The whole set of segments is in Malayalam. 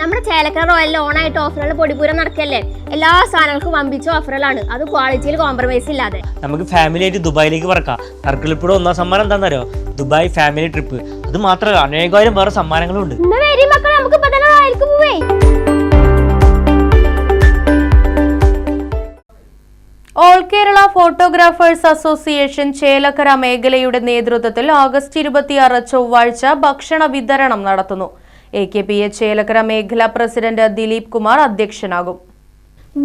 നമ്മുടെ ചേലക്കര റോയലിൽ ഓണായിട്ട് ഓഫറുകൾ പൊടിപൂരം നടക്കല്ലേ? എല്ലാ സാധനങ്ങൾക്കും വമ്പിച്ച ഓഫറുകളാണ്. അത് ക്വാളിറ്റിയിൽ കോംപ്രമൈസ് ഇല്ലാതെ. നമുക്ക് ഫാമിലി ആയിട്ട് ദുബായിലേക്ക് പറക്കാം. നറുക്കിളിപ്പൂടെ ഒന്നാം സമ്മാനം എന്താണെന്നറിയോ ദുബായ് ഫാമിലി ട്രിപ്പ് അത് മാത്രമല്ല അനേകായിരം വേറെ സമ്മാനങ്ങളും ഉണ്ട് മക്കളെ നമുക്ക് ഇപ്പൊ തന്നെ റോയൽക്ക് പോവേ. All Kerala photographers association Chelakkara മേഖലയുടെ നേതൃത്വത്തിൽ ഓഗസ്റ്റ് ഇരുപത്തിയാറ് ചൊവ്വാഴ്ച ഭക്ഷണ വിതരണം നടത്തുന്നു. A K P A Chelakkara മേഖലാ പ്രസിഡന്റ് ദിലീപ് കുമാർ അധ്യക്ഷനാകും.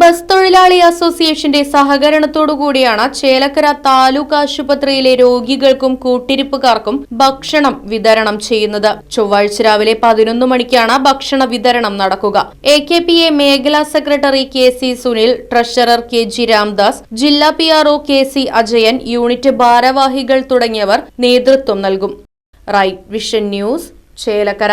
ബസ് തൊഴിലാളി അസോസിയേഷന്റെ സഹകരണത്തോടുകൂടിയാണ് ചേലക്കര താലൂക്ക് ആശുപത്രിയിലെ രോഗികൾക്കും കൂട്ടിരിപ്പുകാർക്കും ഭക്ഷണം വിതരണം ചെയ്യുന്നത്. ചൊവ്വാഴ്ച രാവിലെ പതിനൊന്ന് മണിക്കാണ് ഭക്ഷണ വിതരണം നടക്കുക. എ കെ പി എ മേഖലാ secretary K C Sunil treasurer K G Ramdas ജില്ലാ P R O K C Ajayan unit ഭാരവാഹികൾ തുടങ്ങിയവർ നേതൃത്വം നൽകും. Right Vision News Chelakkara.